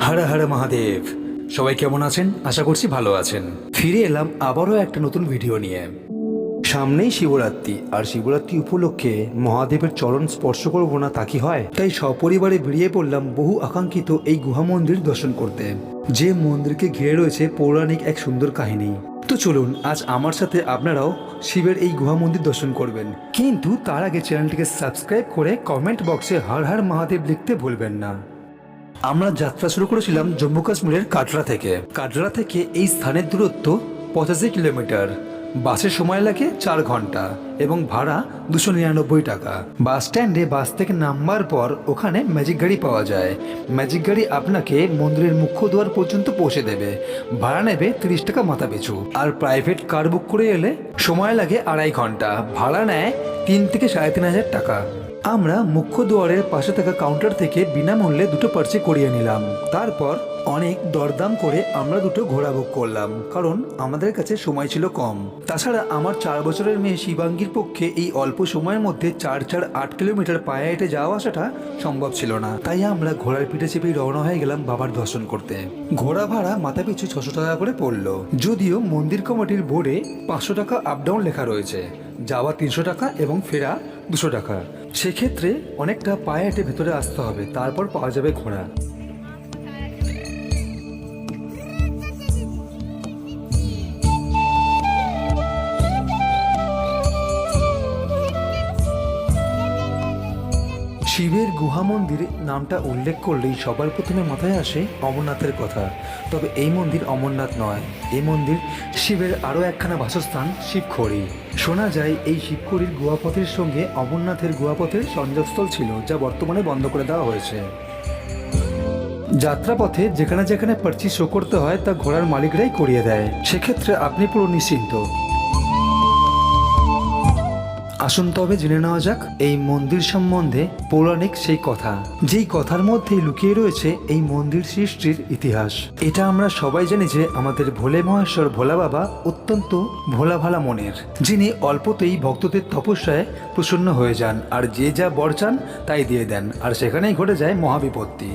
হারে হারে মহাদেব। সবাই কেমন আছেন? আশা করছি ভালো আছেন। ফিরে এলাম আবারও একটা নতুন ভিডিও নিয়ে। সামনেই শিবরাত্রি, আর শিবরাত্রি উপলক্ষে মহাদেবের চরণ স্পর্শ করব না তা কি হয়? তাই সপরিবারে বেরিয়ে পড়লাম বহু আকাঙ্ক্ষিত এই গুহা মন্দির দর্শন করতে। যে মন্দিরকে ঘিরে রয়েছে পৌরাণিক এক সুন্দর কাহিনী। তো চলুন, আজ আমার সাথে আপনারাও শিবের এই গুহা মন্দির দর্শন করবেন। কিন্তু তার আগে চ্যানেলটিকে সাবস্ক্রাইব করে কমেন্ট বক্সে হর হর মহাদেব লিখতে ভুলবেন না। আমরা যাত্রা শুরু করেছিলাম জম্মু কাশ্মীরের কাটরা থেকে। কাটরা থেকে এই স্থানের দূরত্ব পঁচাশি কিলোমিটার। বাসে সময় লাগে চার ঘণ্টা এবং ভাড়া দুশো নিরানব্বই টাকা। বাস স্ট্যান্ডে বাস থেকে নামবার পর ওখানে ম্যাজিক গাড়ি পাওয়া যায়। ম্যাজিক গাড়ি আপনাকে মন্দিরের মুখ্য দ্বার পর্যন্ত পৌঁছে দেবে। ভাড়া নেবে তিরিশ টাকা মাথা পিছু আর প্রাইভেট কার বুক করে এলে সময় লাগে আড়াই ঘণ্টা। ভাড়া নেয় তিন থেকে সাড়ে তিন হাজার টাকা। আমরা মুখ্য দুয়ারের পাশে থাকা কাউন্টার থেকে বিনামূল্যে দুটো পার্চে করিয়ে নিলাম। তারপর অনেক দরদাম করে আমরা দুটো ঘোড়া বুক করলাম, কারণ আমাদের কাছে সময় ছিল কম। তাছাড়া আমার চার বছরের মেয়ে শিবাঙ্গীর পক্ষে এই অল্প সময়ের মধ্যে চার চার আট কিলোমিটার পায়ে হেঁটে যাওয়া আসাটা সম্ভব ছিল না। তাই আমরা ঘোড়ার পিঠে চেপে রওনা হয়ে গেলাম বাবার দর্শন করতে। ঘোড়া ভাড়া মাথা পিছু ছশো টাকা করে পড়ল। যদিও মন্দির কমিটির বোর্ডে পাঁচশো টাকা আপ ডাউন লেখা রয়েছে। যাওয়া তিনশো টাকা এবং ফেরা দুশো টাকা। সেক্ষেত্রে অনেকটা পায়ে হেঁটে ভেতরে আসতে হবে তারপর পাওয়া যাবে ঘোড়া। গুহা মন্দির নামটা উল্লেখ করলেই সবার প্রথমে মাথায় আসে অমরনাথের কথা। তবে এই মন্দির অমরনাথ নয়। এই মন্দির শিবের আরও একখানা বাসস্থান শিবখড়ি। শোনা যায়, এই শিবখড়ির গুহাপথের সঙ্গে অমরনাথের গুহাপথের সংযোগস্থল ছিল, যা বর্তমানে বন্ধ করে দেওয়া হয়েছে। যাত্রাপথে যেখানে যেখানে পার্চি শো করতে হয়, তা ঘোড়ার মালিকরাই করিয়ে দেয়। সেক্ষেত্রে আপনি পুরো নিশ্চিন্ত। আসুন তবে জেনে নেওয়া যাক এই মন্দির সম্বন্ধে পৌরাণিক সেই কথা, যেই কথার মধ্যেই লুকিয়ে রয়েছে এই মন্দির সৃষ্টির ইতিহাস। এটা আমরা সবাই জানি যে আমাদের ভোলে মহেশ্বর ভোলা বাবা অত্যন্ত ভোলা ভালা মনের, যিনি অল্পতেই ভক্তদের তপস্যায় প্রসন্ন হয়ে যান, আর যে যা বর চান তাই দিয়ে দেন, আর সেখানেই ঘটে যায় মহাবিপত্তি।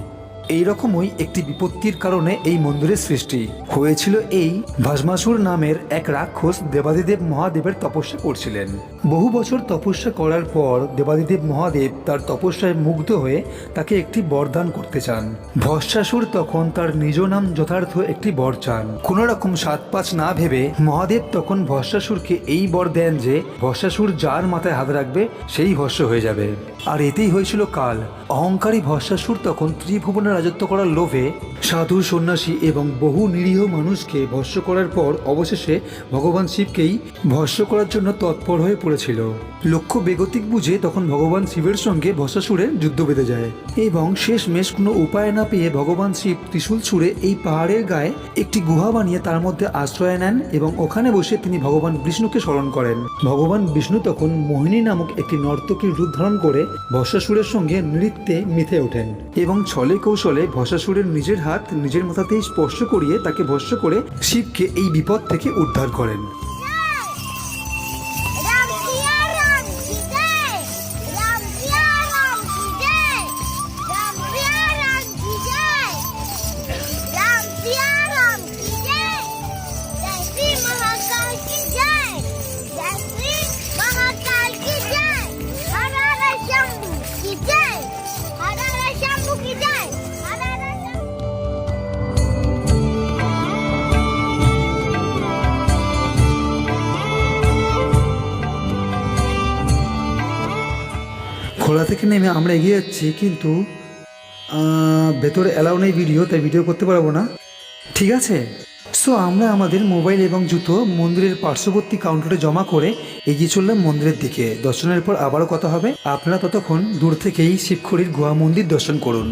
এই রকমই একটি বিপত্তির কারণে এই মন্দিরের সৃষ্টি। হয়েছিল এই ভস্মাসুর নামের এক রাক্ষস দেবাদিদেব মহাদেবের তপস্যা করছিলেন। বহু বছর তপস্যা করার পর দেবাদিদেব মহাদেব তার তপস্যায় মুগ্ধ হয়ে তাকে একটি বরদান করতে চান। ভস্মাসুর তখন তার নিজ নাম যথার্থ একটি বর চান। কোনো রকম সাত পাঁচ না ভেবে মহাদেব তখন ভস্মাসুরকে এই বর দেন যে ভস্মাসুর যার মাথায় হাত রাখবে, সেই ভস্য হয়ে যাবে। আর এতেই হয়েছিল কাল। অহংকারী ভস্মাসুর তখন ত্রিভুবনে রাজত্ব করার লোভে সাধু সন্ন্যাসী এবং বহু নিরীহ মানুষকে ভস্য করার পর অবশেষে ভগবান শিবকেই ভস্য করার জন্য তৎপর হয়ে পড়েছিল। লক্ষ্য বেগতিক বুঝে তখন ভগবান শিবের সঙ্গে ভস্মাসুরের যুদ্ধ বেঁধে যায় এবং শেষমেশ কোনো উপায় না পেয়ে ভগবান শিব ত্রিশূল ছুঁড়ে এই পাহাড়ের গায়ে একটি গুহা বানিয়ে তার মধ্যে আশ্রয় নেন এবং ওখানে বসে তিনি ভগবান বিষ্ণুকে স্মরণ করেন। ভগবান বিষ্ণু তখন মোহিনী নামক একটি নর্তকীর রূপ ধারণ করে ভস্মাসুরের সঙ্গে নৃত্যে মিথে ওঠেন এবং ছলে কৌশলে ভস্মাসুরের নিজের হাত নিজের মাথাতেই স্পর্শ করিয়ে তাকে ভস্য করে শিবকে এই বিপদ থেকে উদ্ধার করেন। খোলা থেকে নেমে আমরা এগিয়ে যাচ্ছি, কিন্তু ভেতরে অ্যালাউ নেই ভিডিও তাই ভিডিও করতে পারব না। ঠিক আছে? সো আমরা আমাদের মোবাইল এবং জুতো মন্দিরের পার্শ্ববর্তী কাউন্টারে জমা করে এগিয়ে চললাম মন্দিরের দিকে। দর্শনের পর আবারও কথা হবে। আপনারা ততক্ষণ দূর থেকেই শিবখড়ির গুহা মন্দির দর্শন করুন।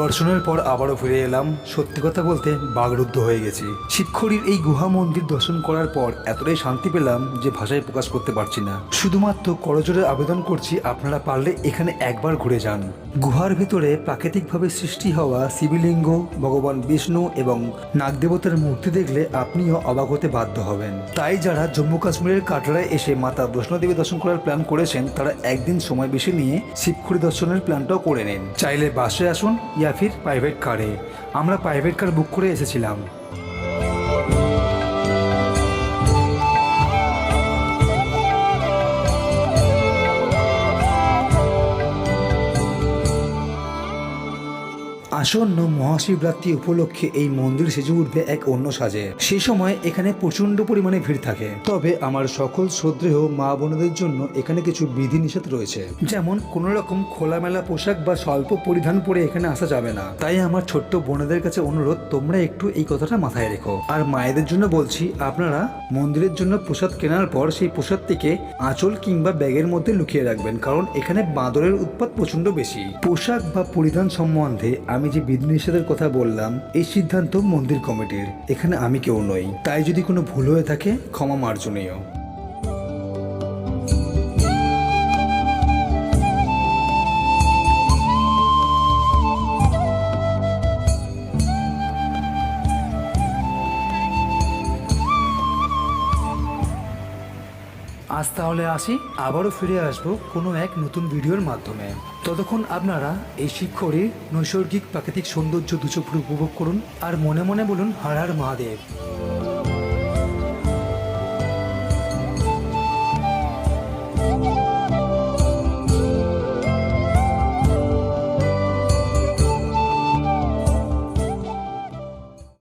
দর্শনের পর আবারও ফিরে এলাম। সত্যি কথা বলতে বাগরুদ্ধ হয়ে গেছি। শিবখড়ির এই গুহা মন্দির দর্শন করার পর এতটাই শান্তি পেলাম যে ভাষায় প্রকাশ করতে পারছি না। শুধুমাত্র করজোরে আবেদন করছি, আপনারা পারলে এখানে একবার ঘুরে যান। গুহার ভিতরে প্রাকৃতিকভাবে সৃষ্টি হওয়া শিবলিঙ্গ, ভগবান বিষ্ণু এবং নাগদেবতার মূর্তি দেখলে আপনিও অবাক হতে বাধ্য হবেন। তাই যারা জম্মু কাশ্মীরের কাটরায় এসে মাতা বৈষ্ণোদেবী দর্শন করার প্ল্যান করেছেন, তারা একদিন সময় বেশি নিয়ে শিবখুড়ি দর্শনের প্ল্যানটাও করে নিন। চাইলে বাসে আসুন ইয়া ফির প্রাইভেট কারে আমরা প্রাইভেট কার বুক করে এসেছিলাম। আসন্ন মহাশিবরাত্রি উপলক্ষে এই মন্দির সেজে উঠবে এক অন্য সাজে। সেই সময় এখানে প্রচণ্ড পরিমাণে ভিড় থাকে। তবে আমার সকল শ্রদ্ধেয় মা বোনদের জন্য এখানে কিছু বিধিনিষেধ রয়েছে। যেমন কোনো রকম খোলামেলা পোশাক বা স্বল্প পরিধান পরে এখানে আসা যাবে না। তাই আমার ছোট্ট বোনেদের কাছে অনুরোধ, তোমরা একটু এই কথাটা মাথায় রেখো। আর মায়েদের জন্য বলছি, আপনারা মন্দিরের জন্য প্রসাদ কেনার পর সেই প্রসাদটিকে আঁচল কিংবা ব্যাগের মধ্যে লুকিয়ে রাখবেন। কারণ এখানে বাঁদরের উৎপাত প্রচণ্ড বেশি। পোশাক বা পরিধান সম্বন্ধে আমি যে বিধিনিষেধের কথা বললাম, এই সিদ্ধান্ত মন্দির কমিটির। এখানে আমি কেউ নই। তাই যদি কোনো ভুল হয়ে থাকে, ক্ষমা মার্জনীয়। আজ তাহলে আসি, আবারও ফিরে আসব কোনো এক নতুন ভিডিওর মাধ্যমে। ততক্ষণ আপনারা এই শিবখড়ির নৈসর্গিক প্রাকৃতিক সৌন্দর্য দুচোখ উপভোগ করুন আর মনে মনে বলুন হারার হর মহাদেব।